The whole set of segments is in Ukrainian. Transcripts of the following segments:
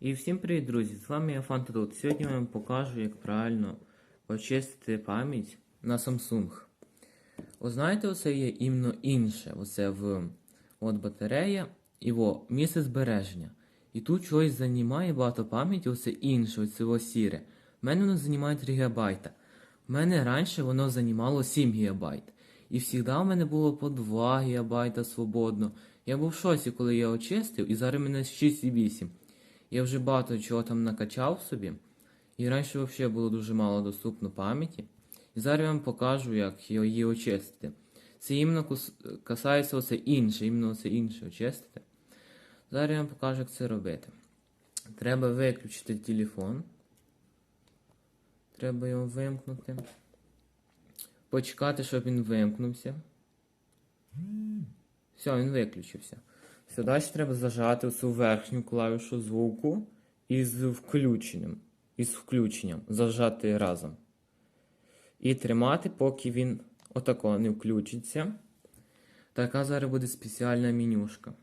І всім привіт, друзі! З вами я Фантадут. Сьогодні я вам покажу, як правильно очистити пам'ять на Samsung. О, знаєте, оце є іменно інше. Оце в от батарея і во, місце збереження. І тут щось займає багато пам'яті, оце інше, оце во сіре. У мене воно займає 3 ГБ. У мене раніше воно займало 7 ГБ. І завжди в мене було по 2 ГБ свободно. Я був в шоці, коли я очистив, і зараз в мене 6,8. Я вже багато чого там накачав собі. І раніше взагалі було дуже мало доступно пам'яті. І зараз я вам покажу, як її очистити. Це іменно касається оце інше, іменно це інше очистити. Зараз я вам покажу, як це робити. Треба виключити телефон. Треба його вимкнути. Почекати, щоб він вимкнувся. Все, він виключився. Все, далі треба зажати цю верхню клавішу звуку із включенням. Із включенням. Зажати разом. І тримати, поки він отако не включиться. Така зараз буде спеціальна менюшка.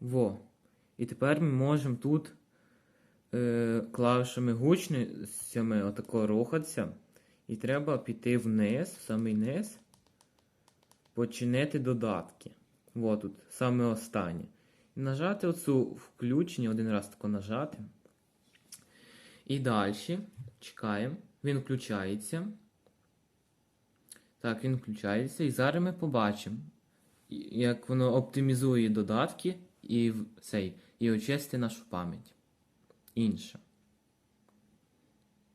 Во. І тепер ми можемо тут е, клавішами гучними отако рухатися. І треба піти вниз, в самий низ, починити додатки. Во тут, саме останнє. І нажати оцю включення, один раз тако нажати. І далі чекаємо. Він включається. Так, він включається. І зараз ми побачимо, як воно оптимізує додатки і цей, і очисти нашу пам'ять. Інше.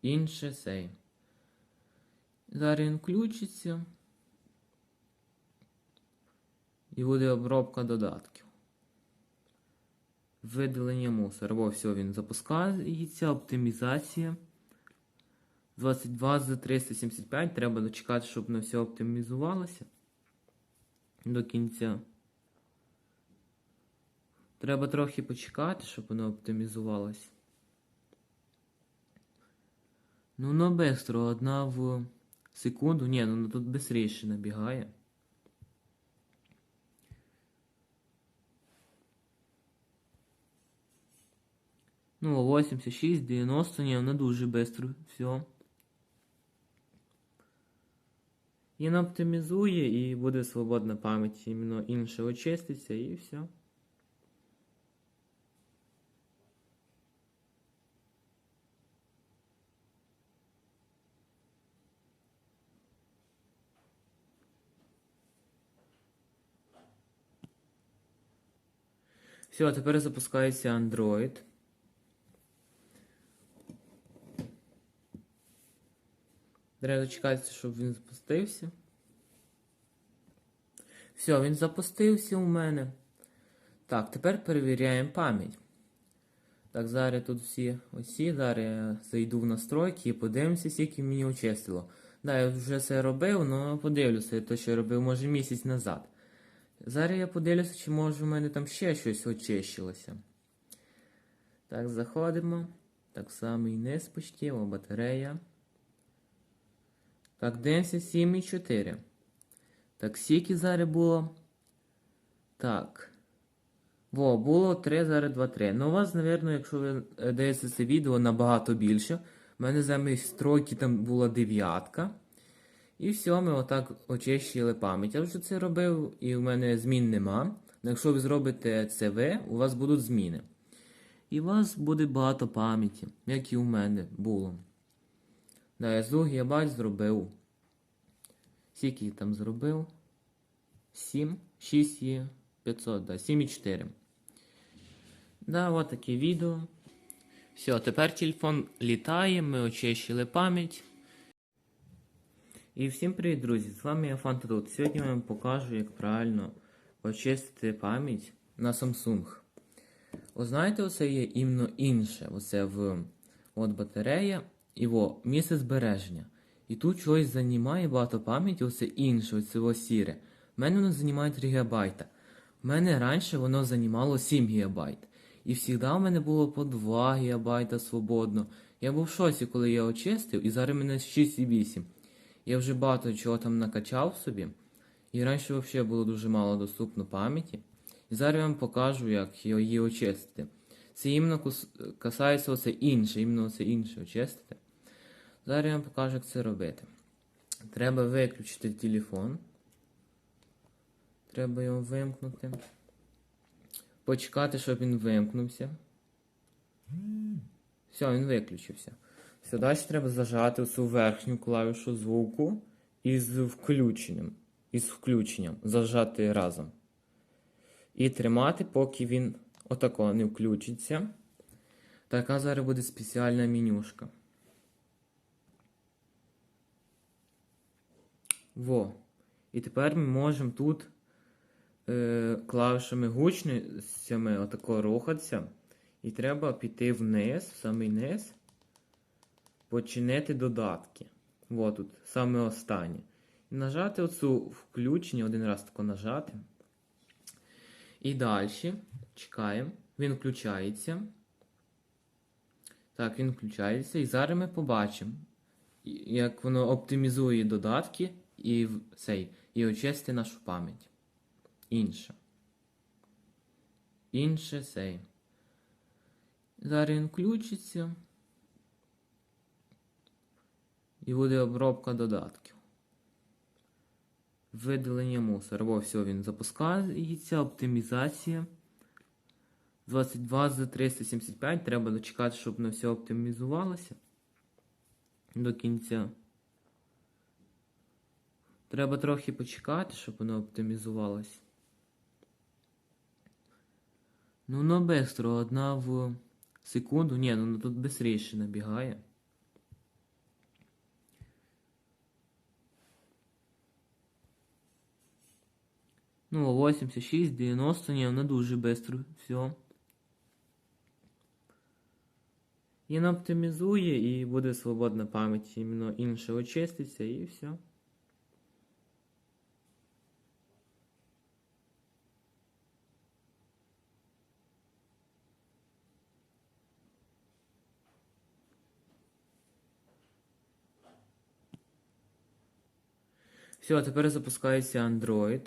Інше цей. Зараз він включиться. І буде обробка додатків. Видалення мусора. Во, все, він запускається, оптимізація. 22 з 375. Треба дочекати, щоб на все оптимізувалося. До кінця. Треба трохи почекати, щоб воно оптимізувалося. Ну, воно бистро, одна в секунду. Ні, ну тут швидше набігає. Ну, 86, 90, ні, воно дуже бистро. Все. Він оптимізує і буде свободна пам'ять. Іменно інше очиститься і все. Все, тепер запускається Android. Треба дочекатися, щоб він запустився. Все, він запустився у мене. Так, тепер перевіряємо пам'ять. Так, зараз тут всі осі. Зараз я зайду в настройки і подивимося, скільки мені очистило. Да, я вже це робив, але подивлюся, то що я робив, може, місяць назад. Зараз я подивлюся, чи може в мене там ще щось очищилося. Так, заходимо. Так само і низ почти, батарея. Так, дивимося 7,4. Так, скільки зараз було? Так. Во, було 3, зараз 2, 3. Ну, у вас, напевно, якщо ви е, дивитеся це відео, набагато більше. У мене замість стройки там була дев'ятка. І все, ми отак очищили пам'ять. Я вже це робив, і в мене змін нема. Но якщо ви зробите це ви, у вас будуть зміни. І у вас буде багато пам'яті, як і у мене було. З 2 ГБ зробив. Скільки там зробив? 7, 6 і 500, да, 7,4. Да, от таке відео. Все, тепер телефон літає, ми очищили пам'ять. І всім привіт, друзі! З вами я Фантадут. Сьогодні я вам покажу, як правильно очистити пам'ять на Samsung. О, знаєте, оце є іменно інше. Оце в от батарея і во, місце збереження. І тут щось займає багато пам'яті, оце інше, оце во сіре. У мене воно займає 3 ГБ. У мене раніше воно займало 7 ГБ. І завжди в мене було по 2 ГБ свободно. Я був в шоці, коли я очистив, і зараз в мене 6,8. Я вже багато чого там накачав собі. І раніше взагалі було дуже мало доступно пам'яті. І зараз я вам покажу, як її очистити. Це іменно касається оце інше, іменно це інше очистити. Зараз я вам покажу, як це робити. Треба виключити телефон. Треба його вимкнути. Почекати, щоб він вимкнувся. Все, він виключився. Все, далі треба зажати цю верхню клавішу звуку із включенням. Із включенням. Зажати разом. І тримати, поки він отако не включиться. Така зараз буде спеціальна менюшка. Во. І тепер ми можемо тут е, клавішами гучницями отако рухатися. І треба піти вниз, в самий низ, починити додатки. Во тут, саме останнє. І нажати оцю включення, один раз тако нажати. І далі чекаємо. Він включається. Так, він включається. І зараз ми побачимо, як воно оптимізує додатки і, цей, і очисти нашу пам'ять. Інше. Інше цей. Зараз він включиться. І буде обробка додатків. Видалення мусора. Во, все, він запускається, оптимізація. 22 з 375. Треба дочекати, щоб на все оптимізувалося. До кінця. Треба трохи почекати, щоб воно оптимізувалося. Ну, воно бистро, одна в секунду. Ні, ну тут швидше набігає. Ну, 86, 90, ні, воно дуже швидко. Все. Він оптимізує і буде свободна пам'ять. Іменно інше очиститься і все. Все, тепер запускається Android.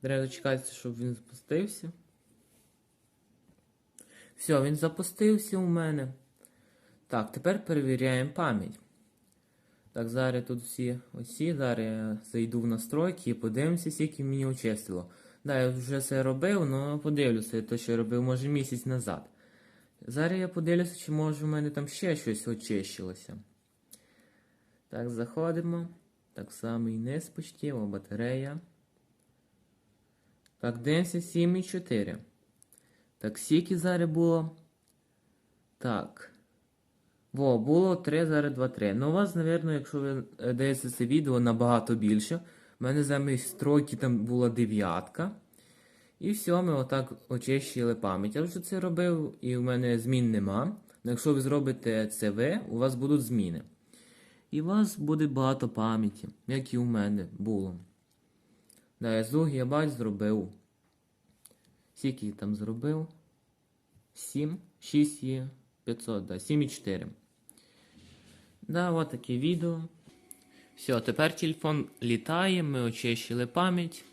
Треба дочекатися, щоб він запустився. Все, він запустився у мене. Так, тепер перевіряємо пам'ять. Так, зараз тут всі оці. Зараз я зайду в настройки і подивимося, скільки мені очистило. Да, я вже це робив, але подивлюся, те, що я робив, може, місяць назад. Зараз я подивлюся, чи може в мене там ще щось очищилося. Так, заходимо. Так само і низ почти, о, батарея. Так, дивимося 7,4. Так, скільки зараз було. Так. Во, було 3, зараз 2, 3. Ну, у вас, напевно, якщо ви е, дивитеся це відео, набагато більше. У мене замість стройки там була дев'ятка. І все, ми отак очищили пам'ять. Я вже це робив, і в мене змін нема. Ну, якщо ви зробите це ви, у вас будуть зміни. І у вас буде багато пам'яті, як і у мене було. Да, я з 2 гігабайт зробив. Скільки там зробив? 7, 6 є 500, да, 7,4. Да, от таке відео. Все, тепер телефон літає, ми очищили пам'ять.